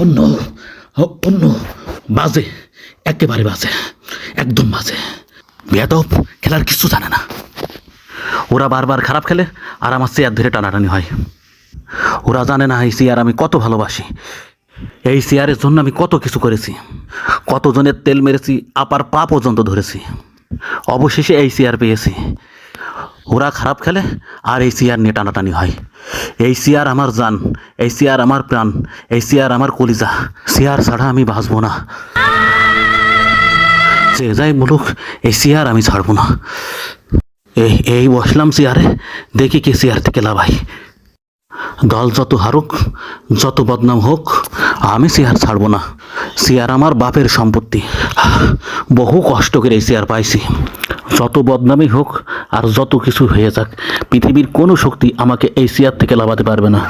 অন্য অন্য বাজে, একেবারে বাজে, একদম বাজে। বেয়াদব, খেলার কিছু জানে না। ওরা বারবার খারাপ খেলে আর আমার চেয়ার ধরে টানাটানি হয়। ওরা জানে না এই চেয়ার আমি কত ভালোবাসি। এই চেয়ারের জন্য আমি কত কিছু করেছি। কতজনের তেল মেরেছি, আপার পা পর্যন্ত ধরেছি। অবশেষে এই চেয়ার পেয়েছি। ওরা খারাপ খেলে আর এই চেয়ার নিয়ে টানাটানি হয়। এই চেয়ার আমার জান, এই চেয়ার আমার প্রাণ, এই চেয়ার আমার কলিজা। চেয়ার ছাড়া আমি বাঁচবো না। যে যাই বলুক, এই চেয়ার আমি ছাড়বো না। এই এই বসলাম চেয়ারে দেখি কে চেয়ার থেকে লাভাই দল যত হারুক, যত বদনাম হোক, আমি চেয়ার ছাড়বো না। চেয়ার আমার বাপের সম্পত্তি। বহু কষ্ট করে এই চেয়ার পাইছি। যত বদনামই হোক আর যত কিছু হয়ে যাক, পৃথিবীর কোনো শক্তি আমাকে এই চেয়ার থেকে লাভাতে পারবে না।